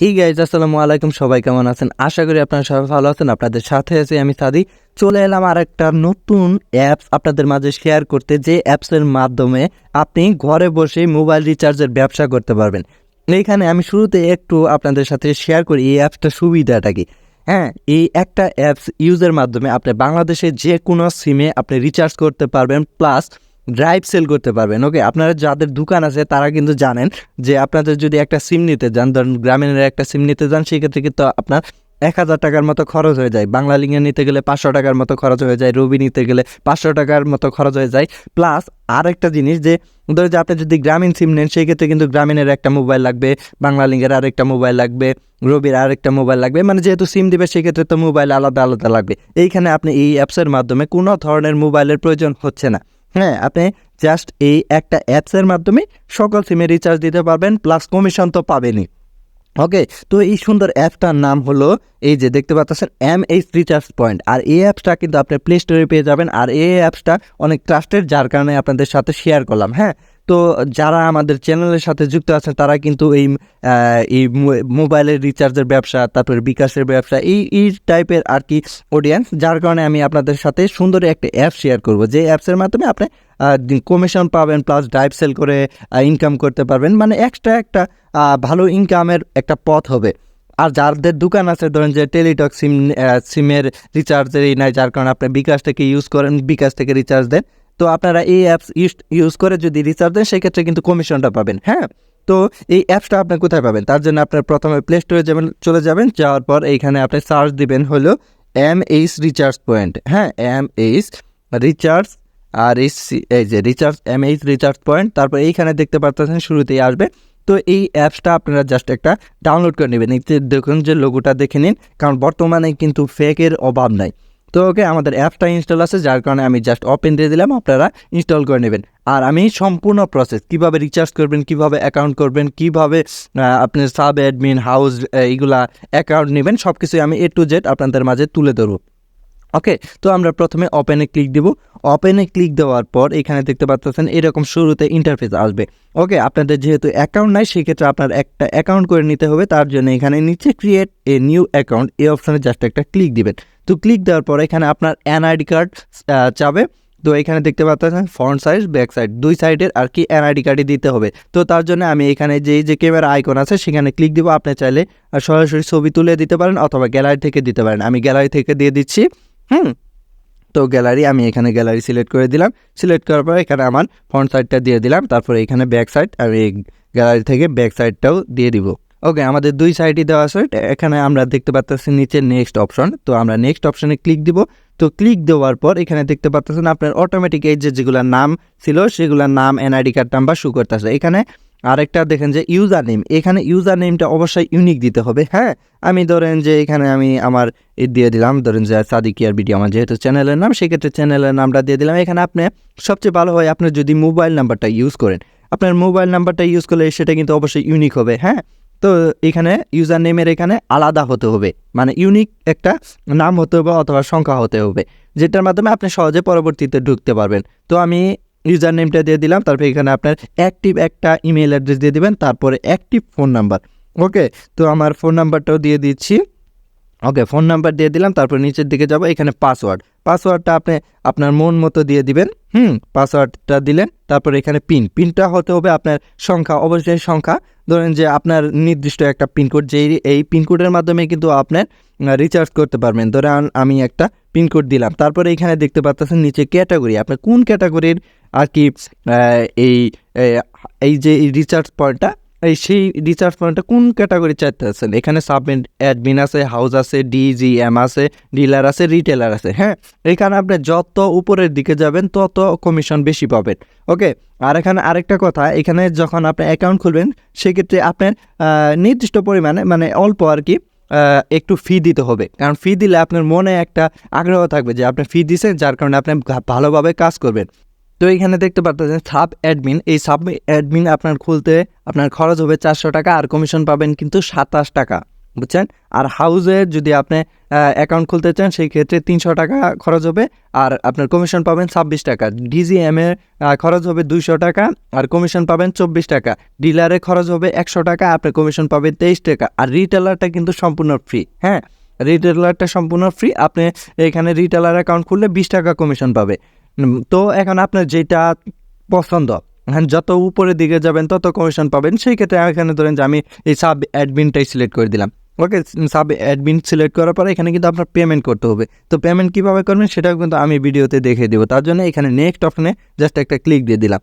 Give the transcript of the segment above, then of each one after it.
হি guys আসসালামু আলাইকুম। সবাই কেমন আছেন? আশা করি আপনারা সবাই ভালো আছেন। আপনাদের সাথে আছি আমি সাদি চলে এলাম আর একটা নতুন অ্যাপস আপনাদের মাঝে শেয়ার করতে, যে অ্যাপসের মাধ্যমে আপনি ঘরে বসে মোবাইল রিচার্জের ব্যবসা করতে পারবেন। এইখানে আমি শুরুতে একটু আপনাদের সাথে শেয়ার করি এই অ্যাপসটা সুবিধাটা কি। হ্যাঁ এই একটা অ্যাপস ইউজের মাধ্যমে আপনি বাংলাদেশে যে কোনো সিমে আপনি রিচার্জ করতে পারবেন। প্লাস ড্রাইভ সেল করতে পারবেন ওকে আপনারা যাদের দোকান আছে, তারা কিন্তু জানেন যে আপনাদের যদি একটা সিম নিতে যান, ধরুন গ্রামীণের একটা সিম নিতে যান, সেক্ষেত্রে কিন্তু আপনার এক হাজার টাকার মতো খরচ হয়ে যায়। বাংলা লিঙ্গে নিতে গেলে পাঁচশো টাকার মতো খরচ হয়ে যায়, রবি নিতে গেলে পাঁচশো টাকার মতো খরচ হয়ে যায়। প্লাস আরেকটা জিনিস যে ধরো যে আপনি যদি গ্রামীণ সিম নেন সেই ক্ষেত্রে কিন্তু গ্রামীণের একটা মোবাইল লাগবে, বাংলা লিঙ্গের আরেকটা মোবাইল লাগবে, রবির আরেকটা মোবাইল লাগবে। মানে যেহেতু সিম দিবে, সেক্ষেত্রে তো মোবাইল আলাদা আলাদা লাগবে। এইখানে আপনি এই অ্যাপসের মাধ্যমে কোনো ধরনের মোবাইলের প্রয়োজন হচ্ছে না। হ্যাঁ আপনি জাস্ট এই একটা অ্যাপসের মাধ্যমে সকল সিমে রিচার্জ দিতে পারবেন প্লাস কমিশন তো পাবেনই। ওকে তো এই সুন্দর অ্যাপটার নাম হলো, এই যে দেখতে পাচ্ছেন এম এইচ রিচার্জ পয়েন্ট আর এই অ্যাপসটা কিন্তু আপনি প্লে স্টোরে পেয়ে যাবেন। আর এই অ্যাপসটা অনেক ট্রাস্টের যার কারণে আপনাদের সাথে শেয়ার করলাম হ্যাঁ? তো যারা আমাদের চ্যানেলের সাথে যুক্ত আছেন, তারা কিন্তু এই এই মোবাইলের রিচার্জের ব্যবসা, তারপর বিকাশের ব্যবসা, এই এই টাইপের আর কি অডিয়েন্স যার কারণে আমি আপনাদের সাথে সুন্দর একটা অ্যাপ শেয়ার করব। যে অ্যাপসের মাধ্যমে আপনি কমিশন পাবেন প্লাস ড্রাইভ সেল করে ইনকাম করতে পারবেন। মানে এক্সট্রা একটা ভালো ইনকামের একটা পথ হবে। আর যাদের দোকান আছে, ধরেন যে টেলিটক সিম সিমের রিচার্জের এই নাই, যার কারণে আপনি বিকাশ থেকে ইউজ করেন, বিকাশ থেকে রিচার্জ দেন তো আপনারা এই অ্যাপস ইউজ করে যদি রিচার্জ দেন, সেক্ষেত্রে কিন্তু কমিশনটা পাবেন হ্যাঁ? তো এই অ্যাপসটা আপনি কোথায় পাবেন? তার জন্য আপনার প্রথমে প্লে স্টোরে যাবেন, চলে যাবেন, যাওয়ার পর এইখানে আপনি সার্চ দিবেন হলো এম এইচ রিচার্জ পয়েন্ট হ্যাঁ? এম এইচ রিচার্জ আর এই যে recharge M H recharge point তারপর এইখানে দেখতে পাচ্ছেন শুরুতেই আসবে। তো এই অ্যাপসটা আপনারা জাস্ট একটা ডাউনলোড করে নেবেন। দেখুন যে লোগোটা দেখে নিন, কারণ বর্তমানে কিন্তু ফেকের অভাব নাই। তো ওকে, আমাদের অ্যাপটা ইনস্টল আছে, যার কারণে আমি জাস্ট ওপেন দিয়ে দিলাম, আপনারা ইনস্টল করে নেবেন। আর আমি সম্পূর্ণ প্রসেস কীভাবে রিচার্জ করবেন, কীভাবে অ্যাকাউন্ট করবেন, কীভাবে আপনি সাব অ্যাডমিন হাউস এইগুলা অ্যাকাউন্ট নেবেন সব কিছুই আমি এ টু জেড আপনাদের মাঝে তুলে ধরবো। ওকে, তো আমরা প্রথমে ওপেনে ক্লিক দিব। ওপেনে ক্লিক দেওয়ার পর এখানে দেখতে পাচ্ছেন এরকম শুরুতে ইন্টারফেস আসবে। ওকে, আপনাদের যেহেতু অ্যাকাউন্ট নাই, সেক্ষেত্রে আপনার একটা অ্যাকাউন্ট করে নিতে হবে, তার জন্য এখানে নিচে ক্রিয়েট এ নিউ অ্যাকাউন্ট এই অপশানে জাস্ট একটা ক্লিক দিবেন। তো ক্লিক দেওয়ার পর এখানে আপনার এনআইডি কার্ড চাবে। তো এখানে দেখতে পাচ্ছেন ফ্রন্ট সাইড ব্যাক সাইড দুই সাইডের আর কি এনআইডি কার্ডই দিতে হবে। তো তার জন্য আমি এখানে যে যে ক্যামেরা আইকন আছে, সেখানে ক্লিক দিব। আপনি চাইলে সরাসরি ছবি তুলে দিতে পারেন অথবা গ্যালারি থেকে দিতে পারেন। আমি গ্যালারি থেকে দিয়ে দিচ্ছি, হুম? তো গ্যালারি আমি এখানে গ্যালারি সিলেক্ট করে দিলাম। সিলেক্ট করার পর এখানে আমার ফ্রন্ট সাইডটা দিয়ে দিলাম। তারপরে এখানে ব্যাক সাইড আমি গ্যালারি থেকে ব্যাক সাইডটাও দিয়ে দিব। ওকে আমাদের দুই সাইডই দেওয়া আছে। এখানে আমরা দেখতে পাচ্ছি নিচে নেক্সট অপশন তো আমরা নেক্সট অপশনে ক্লিক দিব। তো ক্লিক দেওয়ার পর এখানে দেখতে পাচ্ছেন আপনার অটোমেটিক এই যে যেগুলোর নাম ছিল, সেগুলোর নাম এনআইডি কার্ড নাম্বার শু করতেছে। এখানে আরেকটা দেখেন যে ইউজার নেম এখানে ইউজার নেমটা অবশ্যই ইউনিক দিতে হবে। হ্যাঁ আমি ধরেন যে এখানে আমি আমার দিয়ে দিলাম। ধরেন যে সাদিকিয়ার ভিডিও আমার যেহেতু চ্যানেলের নাম, সেক্ষেত্রে চ্যানেলের নামটা দিয়ে দিলাম। এখানে আপনি সবচেয়ে ভালো হয়, আপনি যদি মোবাইল নাম্বারটা ইউজ করেন। আপনার মোবাইল নাম্বারটা ইউজ করলে সেটা কিন্তু অবশ্যই ইউনিক হবে। হ্যাঁ তো এখানে ইউজার নেমের এখানে আলাদা হতে হবে। মানে ইউনিক একটা নাম হতে হবে অথবা সংখ্যা হতে হবে। যেটার মাধ্যমে আপনি সহজে পরবর্তীতে ঢুকতে পারবেন। তো আমি ইউজার নেমটা দিয়ে দিলাম, তারপরে এখানে আপনার অ্যাক্টিভ একটা ইমেল অ্যাড্রেস দিয়ে দেবেন, তারপরে অ্যাক্টিভ ফোন নাম্বার ওকে তো আমার ফোন নাম্বারটাও দিয়ে দিচ্ছি। ওকে ফোন নাম্বার দিয়ে দিলাম, তারপর নিচের দিকে যাব, এখানে পাসওয়ার্ড পাসওয়ার্ডটা আপনি আপনার মন মতো দিয়ে দিবেন, হুম? পাসওয়ার্ডটা দিলেন, তারপর এখানে পিন পিনটা হতে হবে আপনার সংখ্যা, অবশ্যই সংখ্যা। ধরেন যে আপনার নির্দিষ্ট একটা পিনকোড যেই এই পিনকোডের মাধ্যমে কিন্তু আপনার রিচার্জ করতে পারবেন। ধরেন আমি একটা পিনকোড দিলাম, তারপরে এখানে দেখতে পাচ্ছেন নিচে ক্যাটাগরি আপনার কোন ক্যাটাগরির আর কি এই এই যে রিচার্জ পয়েন্টটা এই সেই রিচার্জ পয়েন্টটা কোন ক্যাটাগরি চাইতে আছেন এখানে সাবমিট অ্যাডমিন আছে হাউস আছে ডিজিএম আছে ডিলার আছে রিটেলার আছে হ্যাঁ? এখানে আপনি যত উপরের দিকে যাবেন, তত কমিশন বেশি পাবেন ওকে আর এখানে আরেকটা কথা, এখানে যখন আপনি অ্যাকাউন্ট খুলবেন, সেক্ষেত্রে আপনার নির্দিষ্ট পরিমাণে মানে অল্প আর কি একটু ফি দিতে হবে। কারণ ফি দিলে আপনার মনে একটা আগ্রহ থাকবে যে আপনি ফি দিচ্ছেন যার কারণে আপনি ভালোভাবে কাজ করবেন। তো এখানে দেখতে পাচ্ছেন সাব অ্যাডমিন। এই সাব অ্যাডমিন আপনার খুলতে আপনার খরচ হবে চারশো টাকা আর কমিশন পাবেন কিন্তু সাতাশ টাকা, বুঝছেন? আর হাউজে যদি আপনি অ্যাকাউন্ট খুলতে চান, সেই ক্ষেত্রে তিনশো টাকা খরচ হবে আর আপনার কমিশন পাবেন ছাব্বিশ টাকা। ডিজিএম এর খরচ হবে দুইশো টাকা আর কমিশন পাবেন চব্বিশ টাকা। ডিলারে খরচ হবে একশো টাকা, আপনার কমিশন পাবেন তেইশ টাকা। আর রিটেলারটা কিন্তু সম্পূর্ণ ফ্রি হ্যাঁ? রিটেলারটা সম্পূর্ণ ফ্রি আপনি এখানে রিটেলার অ্যাকাউন্ট খুললে বিশ টাকা কমিশন পাবে। তো এখন আপনার যেটা পছন্দ হ্যাঁ যত উপরের দিকে যাবেন, তত কমিশন পাবেন, সেই ক্ষেত্রে এখানে ধরেন যে আমি এই সাব অ্যাডমিনটাই সিলেক্ট করে দিলাম। ওকে সাব অ্যাডমিন সিলেক্ট করার পরে এখানে কিন্তু আপনার পেমেন্ট করতে হবে। তো পেমেন্ট কীভাবে করবেন সেটাও কিন্তু আমি ভিডিওতে দেখিয়ে দেবো। তার জন্য এখানে নেক্সট অপশনে জাস্ট একটা ক্লিক দিয়ে দিলাম।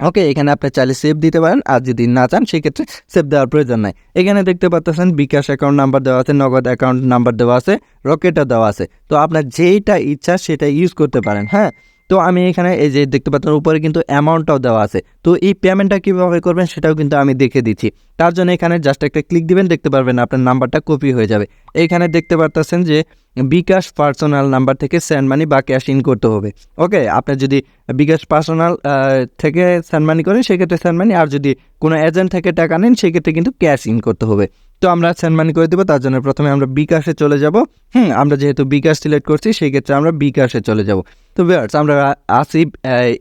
ওকে এখানে আপনি চাইলে সেভ দিতে পারেন, আর যদি না চান সেক্ষেত্রে সেভ দেওয়ার প্রয়োজন নাই। এখানে দেখতে পাচ্ছেন, বিকাশ অ্যাকাউন্ট নাম্বার দেওয়া আছে, নগদ অ্যাকাউন্ট নাম্বার দেওয়া আছে, রকেটও দেওয়া আছে। তো আপনার যেইটা ইচ্ছা সেটা ইউজ করতে পারেন হ্যাঁ? তো আমি এখানে এই যে দেখতে পাচ্ছেন, উপরে কিন্তু অ্যামাউন্টটাও দেওয়া আছে। তো এই পেমেন্টটা কীভাবে করবেন সেটাও কিন্তু আমি দেখে দিচ্ছি। তার জন্য এখানে জাস্ট একটা ক্লিক দিবেন, দেখতে পারবেন আপনার নাম্বারটা কপি হয়ে যাবে। এইখানে দেখতে পারতেছেন যে বিকাশ পার্সোনাল নাম্বার থেকে সেন্ড মানি বা ক্যাশ ইন করতে হবে। ওকে আপনার যদি বিকাশ পার্সোনাল থেকে সেন্ড মানি করেন, সেক্ষেত্রে সেন্ড মানি আর যদি কোনো এজেন্ট থেকে টাকা নেন, সেক্ষেত্রে কিন্তু ক্যাশ ইন করতে হবে। তো আমরা সেন্ড মানি করে দেবো, তার জন্য প্রথমে আমরা বিকাশে চলে যাব। হুম, আমরা যেহেতু বিকাশ সিলেক্ট করছি সেই ক্ষেত্রে আমরা বিকাশে চলে যাব। তো ভিউয়ার্স আমরা আসি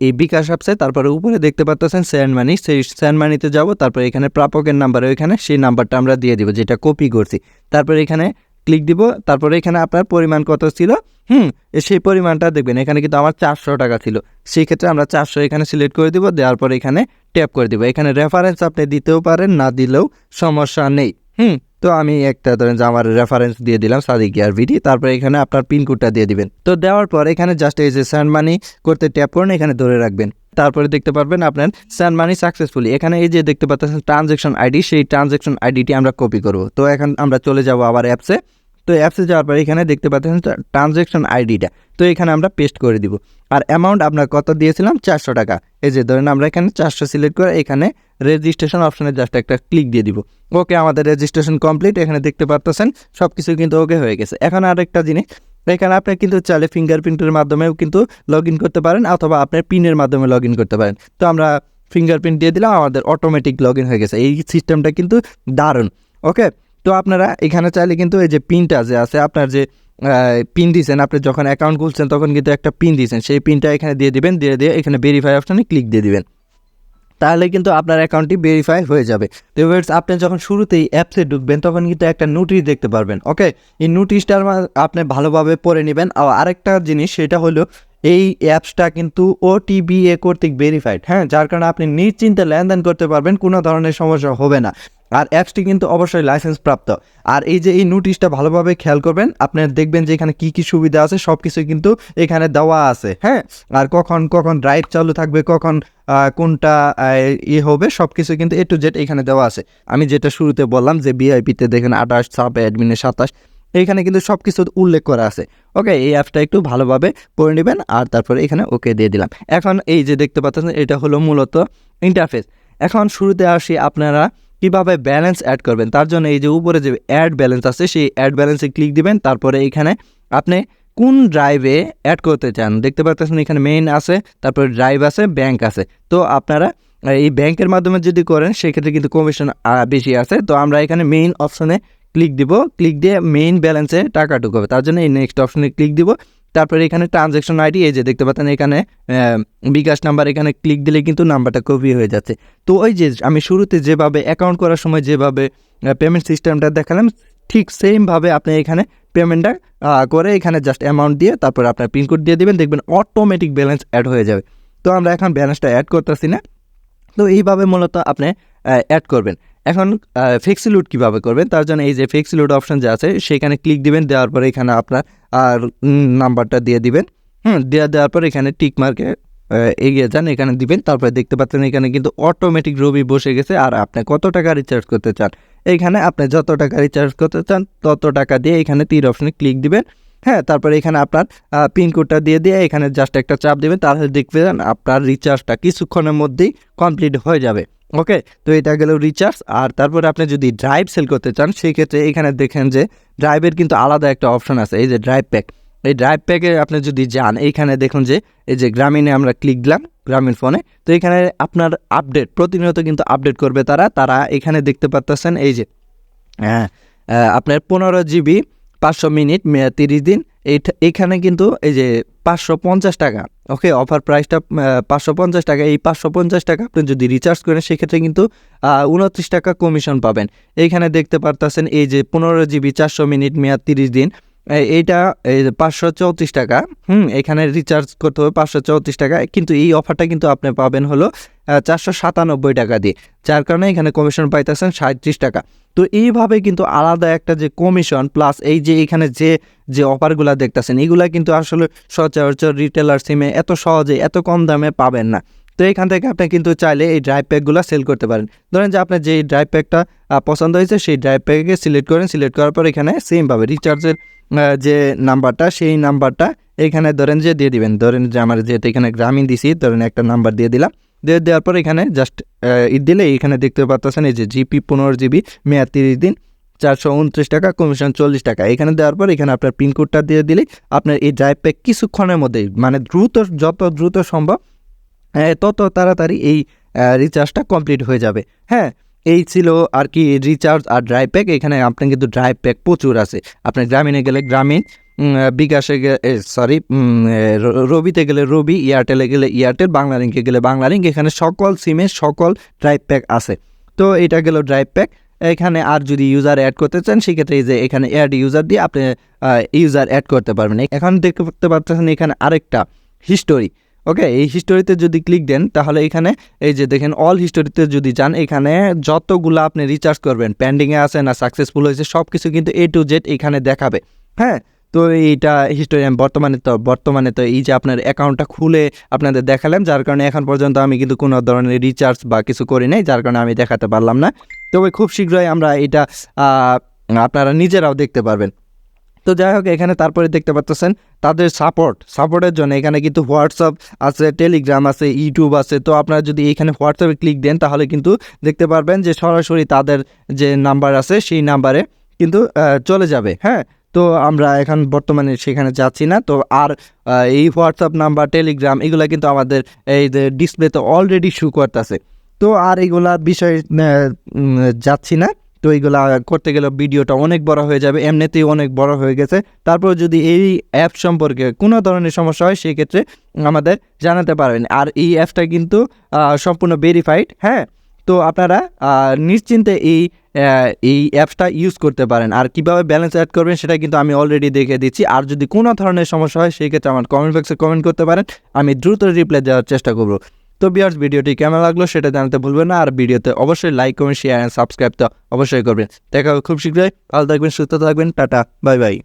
এই বিকাশ অ্যাপসে তারপরে উপরে দেখতে পাচ্ছেন সেন্ড মানি সেই সেন্ড মানিতে যাব, তারপরে এখানে প্রাপকের নাম্বার ওইখানে সেই নাম্বারটা আমরা দিয়ে দিব, যেটা কপি করছি। তারপরে এখানে ক্লিক দিব, তারপরে এখানে আপনার পরিমাণ কত ছিল? হুম সেই পরিমাণটা দেখবেন, এখানে কিন্তু আমার চারশো টাকা ছিল। সেই ক্ষেত্রে আমরা চারশো এখানে সিলেক্ট করে দিব, দেওয়ার পরে এখানে ট্যাপ করে দিব। এখানে রেফারেন্স আপনি দিতেও পারেন, না দিলেও সমস্যা নেই। হুম, তো আমি একটা ধরেন যে আমার রেফারেন্স দিয়ে দিলাম সাদিক ভিডি তারপরে এখানে আপনার পিনকোডটা দিয়ে দিবেন। তো দেওয়ার পর এখানে জাস্ট এই যে স্যান্ড মানি করতে ট্যাপ করুন, এখানে ধরে রাখবেন। তারপরে দেখতে পারবেন আপনার স্যান্ড মানি সাকসেসফুলি এখানে এই যে দেখতে পাচ্ছেন ট্রানজেকশন আইডি সেই ট্রানজেকশন আইডিটি আমরা কপি করব। তো এখন আমরা চলে যাব আবার অ্যাপসে তো অ্যাপসে যাওয়ার পর এখানে দেখতে পাচ্ছেন ট্রানজেকশন আইডিটা তো এখানে আমরা পেস্ট করে দিব। আর অ্যামাউন্ট আপনার কত দিয়েছিলাম? চারশো টাকা। এই যে ধরেন আমরা এখানে চারশো সিলেক্ট করে এখানে রেজিস্ট্রেশন অপশনে জাস্ট একটা ক্লিক দিয়ে দিব। ওকে আমাদের রেজিস্ট্রেশন কমপ্লিট এখানে দেখতে পারতেছেন সব কিছু কিন্তু ওকে হয়ে গেছে। এখন আরেকটা জিনিস এখানে আপনি কিন্তু চাইলে ফিঙ্গারপ্রিন্টের মাধ্যমেও কিন্তু লগ করতে পারেন অথবা আপনার পিনের মাধ্যমে লগ করতে পারেন। তো আমরা ফিঙ্গারপ্রিন্ট দিয়ে দিলাম, আমাদের অটোমেটিক লগ হয়ে গেছে। এই সিস্টেমটা কিন্তু দারুণ ওকে তো আপনারা এখানে চাইলে কিন্তু এই যে পিনটা যে আছে, আপনার যে পিন দিয়েছেন আপনি যখন অ্যাকাউন্ট খুলছেন তখন কিন্তু একটা পিন দিয়েছেন সেই পিনটা এখানে দিয়ে দিবেন, দিয়ে দিয়ে এখানে ভেরিফাই অপশানে ক্লিক দিয়ে দিবেন। তাহলে কিন্তু আপনার অ্যাকাউন্টটি ভেরিফাই হয়ে যাবে। তো আপনি যখন শুরুতেই অ্যাপসে ঢুকবেন, তখন কিন্তু একটা নোটিশ দেখতে পারবেন ওকে এই নোটিশটার মা- আপনি ভালোভাবে পড়ে নেবেন। আর আরেকটা জিনিস, সেটা হলো এই অ্যাপসটা কিন্তু ওটিবিএ কর্তৃক ভেরিফাইড হ্যাঁ? যার কারণে আপনি নিশ্চিন্তে লেনদেন করতে পারবেন, কোনো ধরনের সমস্যা হবে না। আর অ্যাপসটি কিন্তু অবশ্যই লাইসেন্স প্রাপ্ত আর এই যে এই নোটিশটা ভালোভাবে খেয়াল করবেন আপনার দেখবেন যে এখানে কি কি সুবিধা আছে সব কিছু কিন্তু এখানে দেওয়া আছে হ্যাঁ? আর কখন কখন ড্রাইভ চালু থাকবে, কখন কোনটা আহ, ই হবে সব কিছু কিন্তু এ টু জেড এখানে দেওয়া আছে। আমি যেটা শুরুতে বললাম যে বিআইপিতে দেখেন আঠাশ সাব অ্যাডমিনে সাতাশ এইখানে কিন্তু সব কিছু উল্লেখ করা আছে। ওকে এই অ্যাপটা একটু ভালোভাবে পড়ে নেবেন আর তারপরে এখানে ওকে দিয়ে দিলাম। এখন এই যে দেখতে পাচ্ছেন এটা হলো মূলত ইন্টারফেস এখন শুরুতে আসি আপনারা কীভাবে ব্যালেন্স অ্যাড করবেন। তার জন্য এই যে উপরে যে অ্যাড ব্যালেন্স আছে সেই অ্যাড ব্যালেন্সে ক্লিক দিবেন। তারপরে এখানে আপনি কোন ড্রাইভে অ্যাড করতে চান? দেখতে পাচ্ছেন এখানে মেইন আছে, তারপর ড্রাইভ আছে ব্যাংক আছে। তো আপনারা এই ব্যাংকের মাধ্যমে যদি করেন, সেক্ষেত্রে কিন্তু কমিশন বেশি আছে। তো আমরা এখানে মেইন অপশনে ক্লিক দিব। ক্লিক দিয়ে মেইন ব্যালেন্সে টাকা ঢুকবে। তার জন্য এই নেক্সট অপশনে ক্লিক দিব। তারপরে এখানে ট্রানজ্যাকশন আইডি এই যে দেখতে পাচ্ছেন এখানে বিকাশ নাম্বার, এখানে ক্লিক দিলে কিন্তু নাম্বারটা কপি হয়ে যাচ্ছে। তো ওই যে আমি শুরুতে যেভাবে অ্যাকাউন্ট করার সময় যেভাবে পেমেন্ট সিস্টেমটা দেখালাম, ঠিক সেমভাবে আপনি এখানে পেমেন্টটা করে এখানে জাস্ট অ্যামাউন্ট দিয়ে তারপর আপনার পিনকোড দিয়ে দিবেন, দেখবেন অটোমেটিক ব্যালেন্স অ্যাড হয়ে যাবে। তো আমরা এখন ব্যালেন্সটা অ্যাড করতেছি না। তো এইভাবে মূলত আপনি অ্যাড করবেন। এখন ফিক্সিলুট কীভাবে করবেন? তার জন্য এই যে ফিক্সিলুট অপশন যে আছে, সেখানে ক্লিক দিবেন, দেওয়ার পরে এখানে আপনার, আর নাম্বারটা দিয়ে দিবেন। হুম দেওয়া দেওয়ার পর এখানে টিক মার্কে এগিয়ে যান, এখানে দিবেন, তারপরে দেখতে পাচ্ছেন এখানে কিন্তু অটোমেটিক রবি বসে গেছে। আর আপনি কত টাকা রিচার্জ করতে চান? এইখানে আপনি যত টাকা রিচার্জ করতে চান, তত টাকা দিয়ে এখানে তীর অপশনে ক্লিক দিবেন। হ্যাঁ তারপরে এখানে আপনার পিনকোডটা দিয়ে দিয়ে এখানে জাস্ট একটা চাপ দেবেন, তাহলে দেখবেন আপনার রিচার্জটা কিছুক্ষণের মধ্যেই কমপ্লিট হয়ে যাবে। ওকে তো এটা গেল রিচার্জ আর তারপরে আপনি যদি ড্রাইভ সেল করতে চান, সেই ক্ষেত্রে এখানে দেখেন যে ড্রাইভের কিন্তু আলাদা একটা অপশন আছে, এই যে ড্রাইভ প্যাক এই ড্রাইভ প্যাকে আপনি যদি যান, এইখানে দেখুন যে, এই যে গ্রামীণে আমরা ক্লিক দিলাম, গ্রামীণ ফোনে তো এখানে আপনার আপডেট প্রতিনিয়ত কিন্তু আপডেট করবে তারা। তারা এখানে দেখতে পাচ্তেছেন এই যে হ্যাঁ আপনার পনেরো জিবি পাঁচশো মিনিট তিরিশ দিন, এইটা এখানে কিন্তু এই যে পাঁচশো পঞ্চাশ টাকা ওকে অফার প্রাইসটা পাঁচশো পঞ্চাশ টাকা, এই পাঁচশো পঞ্চাশ টাকা আপনি যদি রিচার্জ করেন, সেক্ষেত্রে কিন্তু উনত্রিশ টাকা কমিশন পাবেন। এইখানে দেখতে পারতেছেন, এই যে পনেরো জিবি চারশো মিনিট মেয়াদ তিরিশ দিন এইটা, এই পাঁচশো চৌত্রিশ টাকা, হুম, এখানে রিচার্জ করতে হবে পাঁচশো চৌত্রিশ টাকা। কিন্তু এই অফারটা কিন্তু আপনি পাবেন হলো চারশো সাতানব্বই টাকা দিয়ে, যার কারণে এখানে কমিশন পাইতেছেন সাঁত্রিশ টাকা। তো এইভাবে কিন্তু আলাদা একটা যে কমিশন প্লাস এই যে এখানে যে যে অফারগুলো দেখতেছেন এইগুলা কিন্তু আসলে সচরাচর রিটেলার সিমে এত সহজে, এত কম দামে পাবেন না। তো এখান থেকে আপনি কিন্তু চাইলে এই ড্রাইভ প্যাকগুলো সেল করতে পারেন। ধরেন যে আপনার যে ড্রাইভ প্যাকটা পছন্দ হয়েছে, সেই ড্রাইভ প্যাকে সিলেক্ট করেন সিলেক্ট করার পর এখানে সেমভাবে রিচার্জের যে নাম্বারটা, সেই নাম্বারটা এখানে ধরেন যে দিয়ে দিবেন। ধরেন যে আমার যেহেতু এখানে গ্রামীণ দিছি, ধরেন একটা নাম্বার দিয়ে দিলাম। দিয়ে দেওয়ার পর এখানে জাস্ট ঈদ দিলে এখানে দেখতে পাচ্ছেন এই যে জিপি পনেরো জিবি, মেয়াদ তিরিশ দিন, চারশো উনত্রিশ টাকা, কমিশন চল্লিশ টাকা। এখানে দেওয়ার পর এখানে আপনার পিনকোডটা দিয়ে দিলেই আপনার এই ড্রাইভ প্যাক কিছুক্ষণের মধ্যেই মানে দ্রুত, যত দ্রুত সম্ভব তত তাড়াতাড়ি এই রিচার্জটা কমপ্লিট হয়ে যাবে। হ্যাঁ? এই ছিল আর কি রিচার্জ আর ড্রাইভ প্যাক এখানে আপনার কিন্তু ড্রাইভ প্যাক প্রচুর আছে। আপনার গ্রামীণে গেলে গ্রামীণ বিকাশে সরি রবিতে গেলে রবি, এয়ারটেলে গেলে এয়ারটেল বাংলা লিঙ্কে গেলে বাংলা লিঙ্ক এখানে সকল সিমে সকল ড্রাইভ প্যাক আছে। তো এটা গেল ড্রাইভ প্যাক এখানে আর যদি ইউজার অ্যাড করতে চান, সেক্ষেত্রে এই যে এখানে অ্যাড ইউজার দিয়ে আপনি ইউজার অ্যাড করতে পারবেন। এখন দেখতে পাচ্ছেন এখানে আরেকটা হিস্টোরি ওকে এই হিস্টোরিতে যদি ক্লিক দেন, তাহলে এখানে এই যে দেখেন অল হিস্টোরিতে যদি যান, এখানে যতগুলো আপনি রিচার্জ করবেন পেন্ডিংয়ে আছে না সাকসেসফুল হয়েছে সব কিছু কিন্তু এ টু জেড এখানে দেখাবে। হ্যাঁ তো এইটা হিস্টোরি আমি বর্তমানে তো বর্তমানে তো এই যে আপনার অ্যাকাউন্টটা খুলে আপনাদের দেখালাম, যার কারণে এখন পর্যন্ত আমি কিন্তু কোনো ধরনের রিচার্জ বা কিছু করি নাই, যার কারণে আমি দেখাতে পারলাম না। তবে খুব শীঘ্রই আমরা এটা আপনারা নিজেরাও দেখতে পারবেন। তো যাই হোক এখানে তারপরে দেখতে পাচ্ছেন তাদের সাপোর্ট সাপোর্টের জন্য এখানে কিন্তু হোয়াটসঅ্যাপ আছে টেলিগ্রাম আছে ইউটিউব আছে। তো আপনারা যদি এখানে হোয়াটসঅ্যাপে ক্লিক দেন, তাহলে কিন্তু দেখতে পারবেন যে সরাসরি তাদের যে নাম্বার আছে, সেই নাম্বারে কিন্তু চলে যাবে। হ্যাঁ? তো আমরা এখন বর্তমানে সেখানে যাচ্ছি না। তো আর এই হোয়াটসঅ্যাপ নাম্বার টেলিগ্রাম এগুলো কিন্তু আমাদের এই ডিসপ্লেতে অলরেডি শু করতেছে। তো আর এগুলা বিষয় যাচ্ছি না। তো এইগুলা করতে গেলে ভিডিওটা অনেক বড় হয়ে যাবে, এমনিতেই অনেক বড় হয়ে গেছে। তারপর যদি এই অ্যাপ সম্পর্কে কোনো ধরনের সমস্যা হয়, সেক্ষেত্রে আমাদের জানাতে পারবেন। আর এই অ্যাপটা কিন্তু সম্পূর্ণ ভেরিফাইড হ্যাঁ? তো আপনারা নিশ্চিন্তে এই এই অ্যাপসটা ইউজ করতে পারেন। আর কীভাবে ব্যালেন্স অ্যাড করবেন, সেটা কিন্তু আমি অলরেডি দেখে দিচ্ছি। আর যদি কোনো ধরনের সমস্যা হয় সেই ক্ষেত্রে আমার কমেন্ট বক্সে কমেন্ট করতে পারেন। আমি দ্রুত রিপ্লাই দেওয়ার চেষ্টা করব। তো বিয়ার্স ভিডিওটি কেমন লাগল সেটা জানাতে ভুলবেন না। আর ভিডিওতে অবশ্যই like comment share and subscribe তো অবশ্যই করবেন। দেখা খুব শীঘ্রই। ভালো থাকবেন, সুস্থ থাকবেন। Tata bye bye